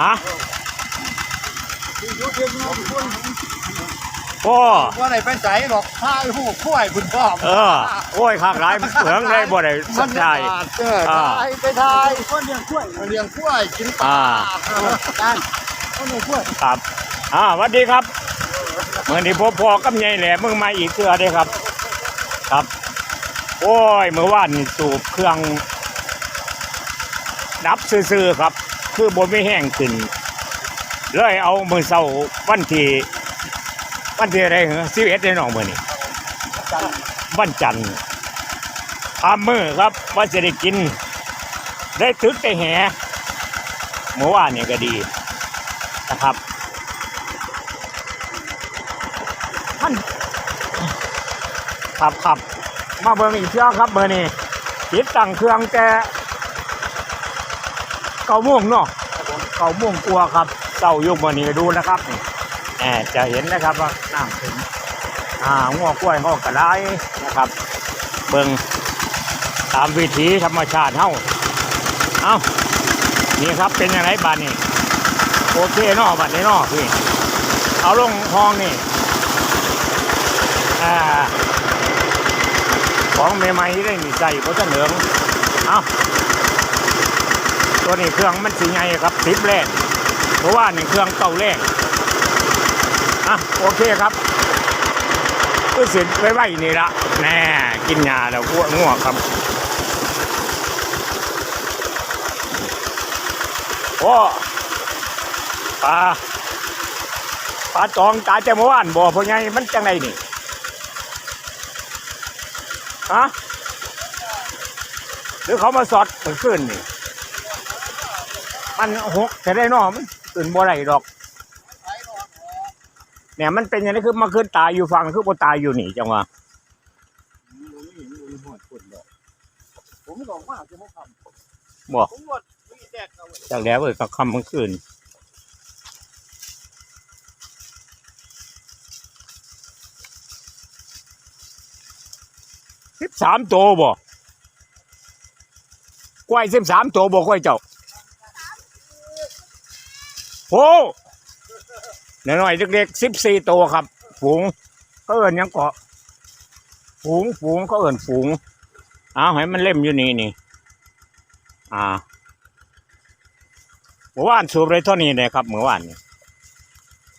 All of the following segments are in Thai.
ฮะที่ยุทธเนาะคุณโอ้ว่าไหนไปใส่หรอกข้าหูคุ้ยคุณพ่อเออโอ้ยข้างหลายมันเหมืองได้บ่ได้สัมันกใจเอออ่าทายไปทายคนเลี้ยงกล้วยเลี้ยงกล้วยกินปลาอ่าการคนเลี้ยงกล้วยครับอ่าสวัสดีครับเมื่อนี้พบพอกับยายแหลมมึงมาอีกเทื่อเด้ครับ ครับ โอ้ยเมื่อวานนี่สูบเครื่อง ดับซื่อๆครับ คือบนไม่แห้งขึ้นเลยเอามือเศร้าวันที่วันที่อะไรเหรอสิบเอ็ดในน้องมือนี่วันจันทร์ทำมือครับว่าจะได้กิน ได้ตึกแต่แหเมื่อวานเนี่ยก็ดีนะครับท่านขับขับมาเบิ่งอีกเที่ยวครับเบอร์นี้ติดตั้งเครื่องแต่ เก้าโม่วงเนาะเก้าโม่วงกลัวครับเต้ายุกมื่อนี้ดูนะครับนี่แหมจะเห็นนะครับว่าน้ำถึงอ่างัวกล้วยงอกกระไรนะครับ เบิ่งตามวิถีธรรมชาติเฮ้าเอ้านี่ครับเป็นยังไงบ้านนี่โอเคเนอบ้านนี้เนอพี่เอาลงห้องนี่อ่าของใหม่ๆได้นี่ใส่เพราะจะเหลืองเอา ตัวนี้เครื่องมันสีไงครับสิบแรกเพราะว่านี่เครื่องเก่าแรกอะโอเคครับก็เสร็จไว้ไว้นี่ละแน่กินยาแล้วพวกง่วงครับ โอ้ปลาปลาตองตายแต่เมื่อวานบ่เพราะไงมันจังไงนี่ฮะหรือเขามาสอดเมื่อคืนนี่ มันหกแต่ได้เนอมันตื่นบ่ไรดอก เนี่ยมันเป็นอย่างนี้คือมาขึ้นตายอยู่ฝั่งคือบ่ตายอยู่นี่จังหวะผมบอกว่าจะไม่ทบ่ำผมหมดมีแดกเอาไว้จากแล้วเอ้ยกับคำเมื่อคืนสิบสามตัวบ่กล้วยสิบสามตัวบ่กล้วยเจ้า โอ้น้อยๆเล็กๆสิบสี่ตัวครับ ฝูงก็เอินยังเกาะ ฝูงฝูงก็เอินฝูงเอาให้มันเล่มอยู่นี่นี่ อ่าเมื่อวานสูบเลยเท่านี้เลยครับเมื่อวานนี่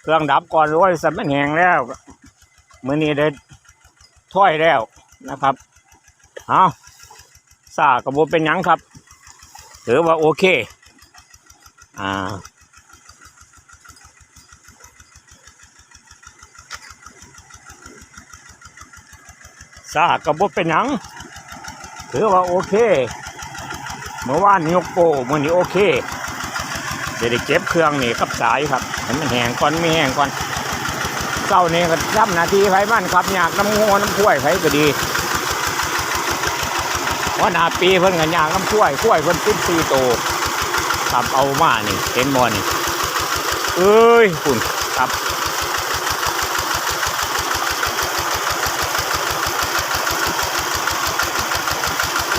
เครื่องดับก่อนร้อยสัมมันแหงแล้วมื่อนี้ได้ถ้อยแล้วนะครับเอาซากระบบเป็นยังครับ ถือว่าโอเค อ่า ซากระบบเป็นหยังถือว่าโอเค เมื่อวานยกโปมื่อนี้โอเคเดี๋ยวเก็บเครื่องนี่กับสายครับให้มันแห้งก่อนไม่แห้งก่อนเจ้านี่ก็ทำนาทีไฟมันครับอยากน้ำงน้ำกล้วยไฟก็ดีเพราะนาปีเพิ่นกันยากน้ำกล้วยกล้วยเพิ่นติดซีโตครับเอามานี่เห็นบ่นี่เอ้ยคุณครับ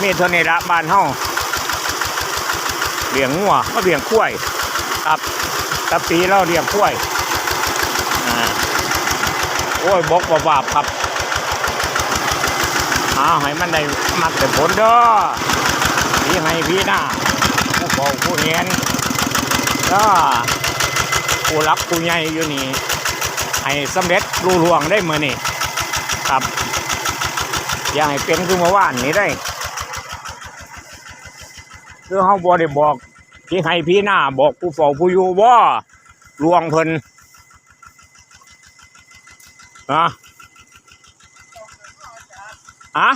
มีเท่านี้ละบ้านเฮาเลี้ยงงัวก็เลี้ยงกล้วยครับตะปีเราเลี้ยงกล้วยอ่าโอ้ยบกบวาบครับเอาให้มันได้มักแต่ผลเด้อพี่ให้พี่หน้าผู้บอกผู้เห็นก็ผู้รับผู้ใหญ่อยู่นี่ให้สำเร็จรูล่วงได้เมื่อนี่ครับ อย่าให้เป็นคือเมื่อวานนี้ได้ คือเฮาบ่ได้บอกพี่ให้พี่หน้าบอกผู้เฝ้าผู้อยู่บ่ลวงเพิ่นอะอะ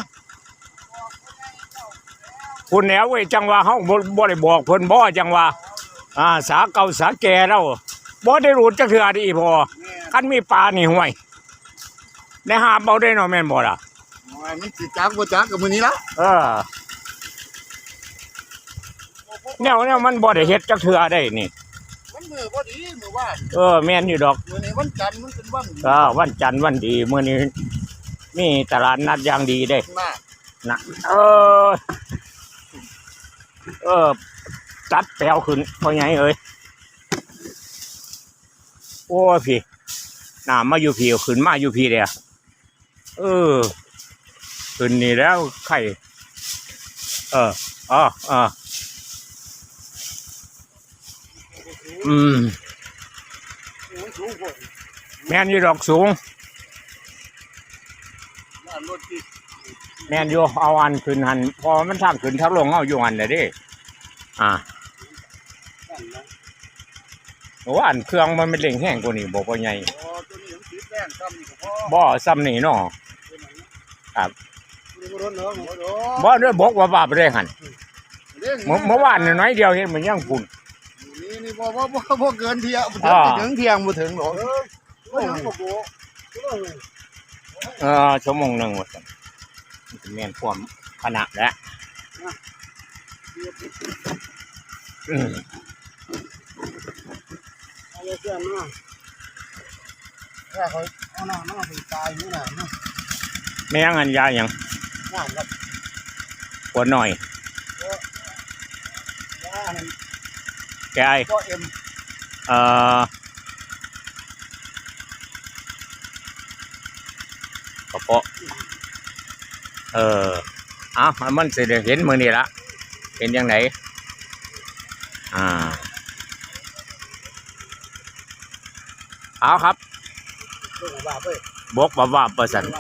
คุณแนวเว้ยจังว่าเฮาบ่บ่ได้บอกเพิ่นบ่จังว่าอ่าสาเก่าสาแก่แล้วบ่ได้รู้จักเทื่อดีพอคันมีปลานี่ห่วยได้หาบเอาได้เนาะแม่นบ่ล่ะมันสิจักบ่จักกับมือนี้ละเออ แนวแนวมันบ่ได้เฮ็ดจักเทื่อได้นี่ มันมือพอดีมือว่านเออแม่นอยู่ดอกมือนี้วันจันทร์มันเป็นวันก็วันจันทร์วันดีมื้อนี้มีตลาดนัดอย่างดีเด้มากนะเออ เออจัดแปลวขึ้นเพราะไงเอ้ยโอ้พี่น้ำมาอยู่พี่ขึ้นมาอยู่พี่เดียเออขึ้นนี่แล้วไข่เอออ๋ออ๋อ อืมแม่นอยู่ดอกสูง แม่นอยู่เอาอันขึ้นหัน พอมันทางขึ้นทักลงเอาอยู่หันเลยดิอ่าบ้านนะโอ้อันเครื่องมันไม่เล่งแห้งกว่านี้บอกว่าไงอ๋อตัวนี้มันติดแป้งซ้ำนี่อซ้ำนี่เนาะครับนี่ก็รถเนาะบ่โดบ่ด้วยบอกว่าบาปเลยหันเมื่อวานน้อยเดียวเห็นมันยังฝุ่น นี่นี่บ่บ่บ่บ่เกินเที่ยงอ่าถึงเที่ยงบ่ถึงหรอกเออบ่ยังบ่โกเออชั่วโมงหนึ่งว่าซั่นมันจะแม่นความขนาดแล้วอืมเอาเลยเพื่อนเนาะถ้าเขาเอาหน้ามาไปตายนี่น่ะเนาะแม่งอันยาอย่างงามครับปวดหน่อยย่านั่น แกไอก็เอ็มเอ่อกระเพาะเออเอามันสิได้เห็นมือนี่ละเห็นยังไงอ่าเอาครับเรื่องบาปเว้ยบกบ่ว่าเปอร์เซ็นต์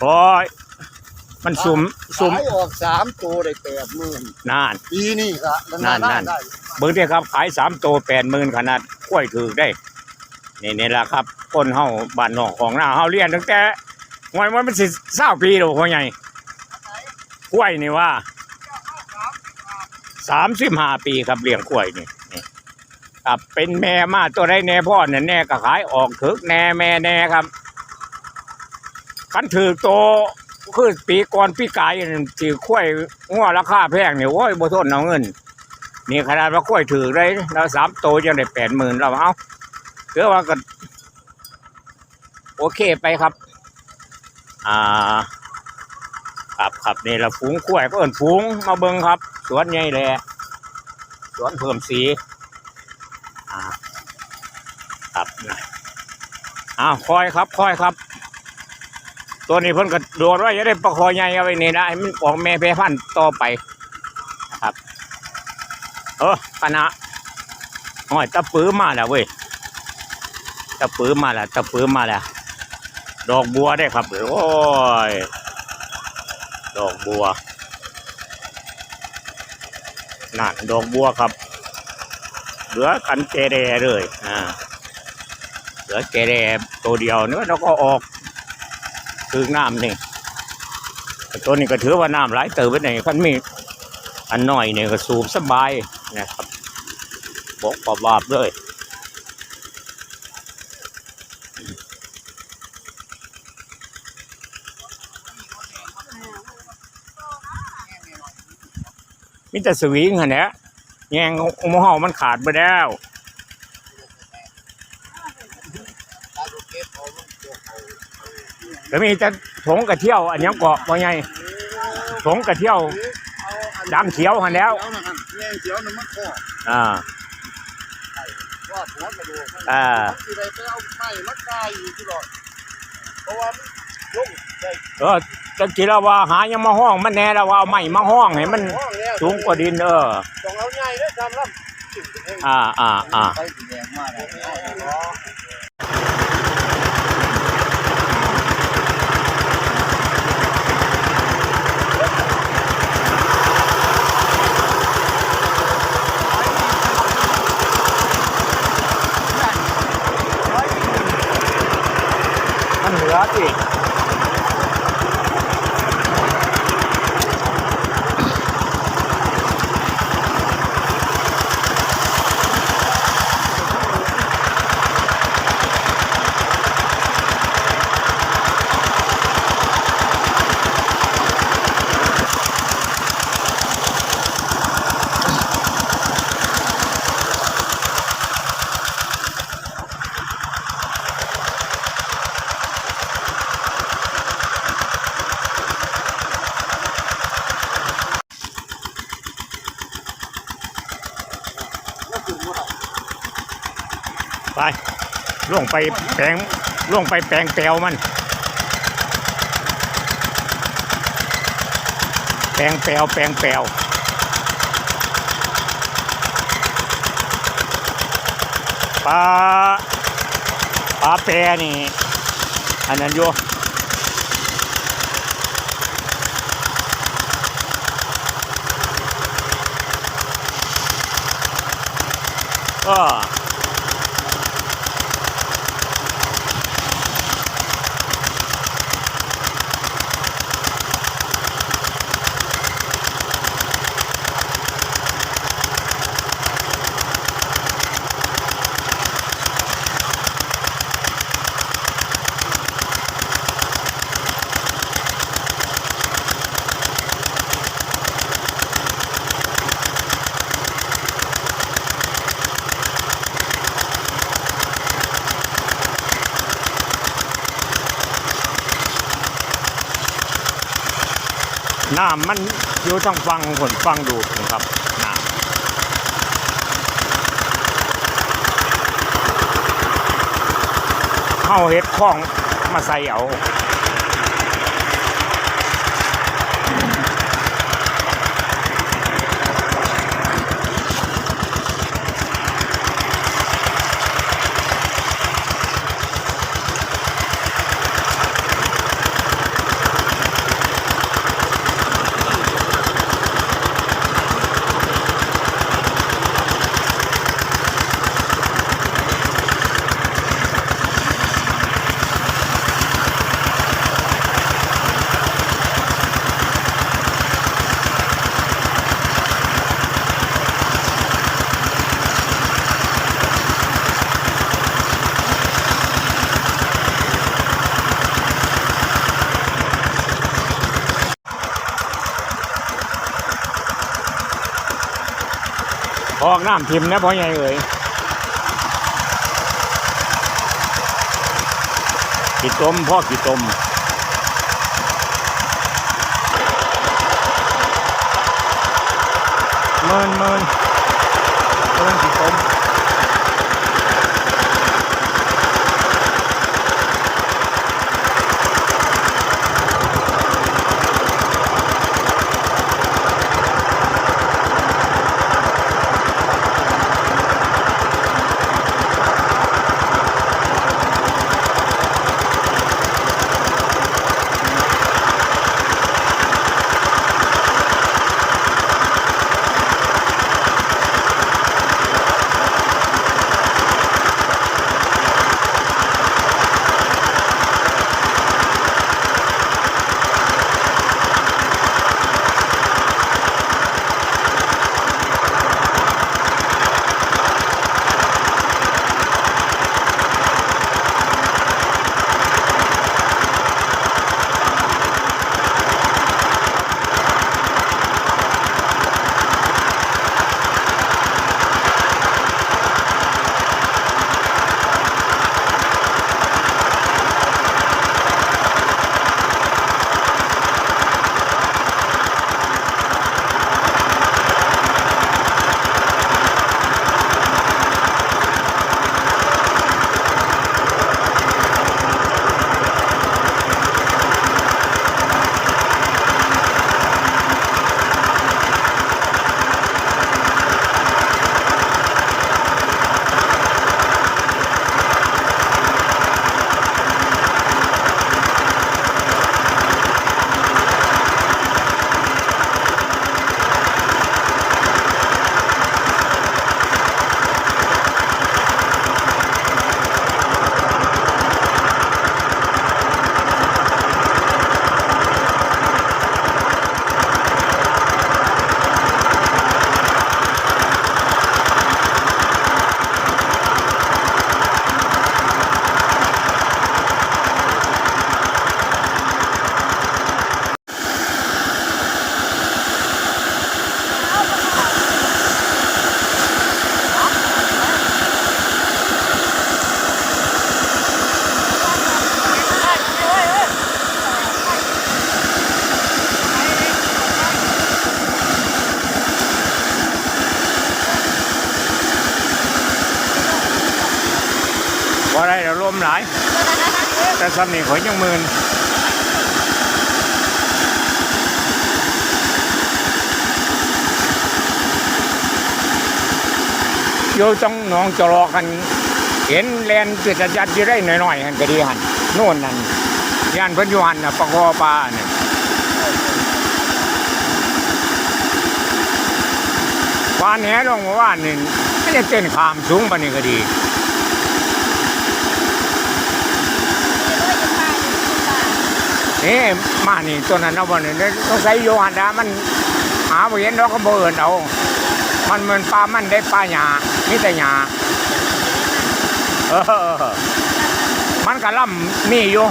โอ้ย มันสุ่มสุ่มขายออกสามตัวได้แปดหมื่นนานปีนี่ก็นั่นนั่นได้เบิ่งเด้ครับขายสามตัวแปดหมื่นขนาดกล้วยถือได้นี่นี่แหละครับคนเฮาบ้านนอกของหน้าเฮาเรียนตั้งแต่หวยมันเป็นสิเศร้าปีแล้วพ่อใหญ่กล้วยนี่ว่าสามสิบห้าปีครับเลี้ยงกล้วยนี่นี่ครับเป็นแม่มาตัวได้แน่พ่อเนี่ยแน่ก็ขายออกถึกแน่แม่แน่ครับคันถือโต คือปีก่อนปีกายนั่นถือกล้วยงัวราคาแพงเนี่ยโอ้ยบ่ทนเอาเงิน นี่ขนาดว่ากล้วยถือได้แล้วสามโตยังได้แปดหมื่นเราเอาเคือว่าก็โอเคไปครับ อ่าครับครับนี่ละฝูงกล้วยก็เอินฝูงมาเบิงครับ สวนใหญ่แหละสวนเพิ่มสีอ่าครับนะอ้าวคอยครับคอยครับ ตัวนี้เพิ่นก็โดดไว้จะได้ประคอใหญ่เอาไว้นี่นะให้มันออกแม่เพพันต่อไปนะครับ เออคณะหอยตะปื้อมาแล้วเว้ยตะปื้อมาแล้วตะปื้อมาแล้วดอกบัวได้ครับโอ้ยดอกบัวนั่นดอกบัวครับ เหลือกันเกเรเลยอ่าเหลือเกเรตัวเดียวเนื้อแล้วก็ออก คือน้ำนี่ตัวนี้ก็ถือว่าน้ำไหลายเติบไปไหนคันมีอันหน้อยเนี่ยก็สูบสบายนะครับบอกปอบาบๆเลยมิต่สวิงฮะเนี่ยแยงอมงค์มันขาดไปแล้ว ก็มีแต่ถงกระเที่ยว อันยังเกาะว่าไงถงกระเที่ยวเอาอันดังเขียวหันแล้วเขียวนะฮะแง่เขียวน่ะมันคออ่าว่าหัวกระดูกมันอ่าสิได้ไปเอาไม้มาตายอยู่ที่ดอกเพราะว่ามันลงได้เออตะกี้เราว่าหายังมาห้องมันแน่แล้วว่าเอาไม้มาห้องให้มันห้องแล้วสูงกว่าดินเออต้องเอาใหญ่ได้อทำรับอ่าอ่าอ่า ไป ไปลงไปแปลงลงไปแปลงแปลวมัน แปลงแปลวแปลงแปลวปลาปลาแปรนี่ อันนั้นอยู่ก็ น้ำมันอยู่ทางฟังผลฟังดูนะครับน้ำเข้าเห็ดคล้องมาใส่เอา ออกน้ำทิมนะพ่อใหญ่เอ๋ยกี่ต้มพ่อกี่ต้มเมินเมินเมินกี่ต้ม แต่สำนีข่อยยังหมื่นอยู่ตรงหนองจรอกัน เห็นแลนเกิดจัดอยู่ได้หน่อยๆหันก็ดีหันโน่นนั่นย่านพิ่นยู่หันน่ะปะกอปลาเนี่ยปานแหลงเมื่อวานนี่ไม่ได้เต้นขามสูงปานนี้ก็ดี นี่มานี่ตัวนั้นเอาบ่นี่ต้องใช้โยหันดามันหาบ่เห็นดอกก็บ่เอิ้นเอา มันมือนปลามันได้ปลาหญ้ามีแต่หญ้าเออมันก็ล่ำมีอยู่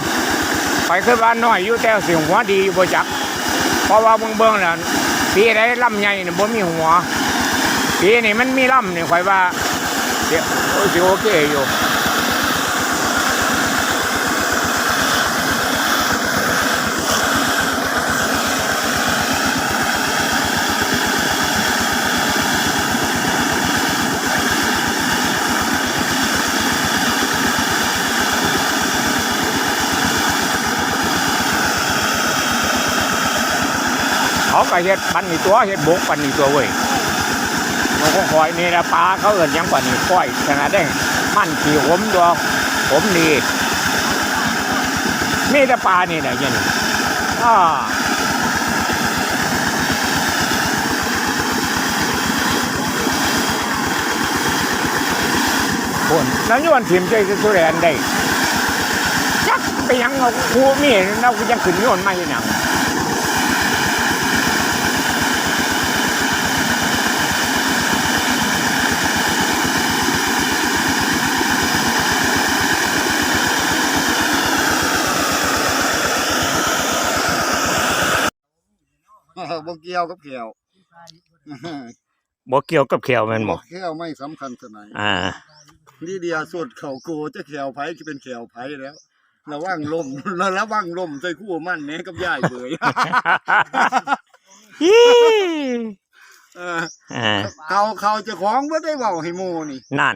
ไปคือว่านน้อยอยู่แต่สิหัวดีอยู่บ่จัก เพราะว่าเบิ่งเบิ่งแล้วปีใดล่ำใหญ่นี่บ่มีหัวปีนี้มันมีล่ำนี่ข่อยว่าเดี๋ยวโอเคอยู่ เขาก็เฮ็ดปันนี่ตัวเฮ็ดบกปันนี่ตัวเว้ยมันก็คอยนี่นะปลาเขาเอิ้นยังปันนี่ก้อยขนาดได้มันขี่ผมตัวผมดีมีแต่ปลานี่แหละยันอ่าคนแล้วย้อนถิ่มใจสุดแรนได้จักไปยังเอาคูมีเราก็ยังขึ้นโยนมาอยู่หนัง บ่เกี่ยวกับแขวบ่เกี่ยวกับแขวแม่นบ่แขวไม่สำคัญเท่าไหร่อ่า นี่เดียสวดเขาโกจะแขวไผจะเป็นแขวไผแล้วระวังลม ระวังลมใส่คู่มันแหน่กับยายเบยฮีเอออ่าเขาเขาเจะของบ่ได้เว้าให้หมู่นี่ นั่น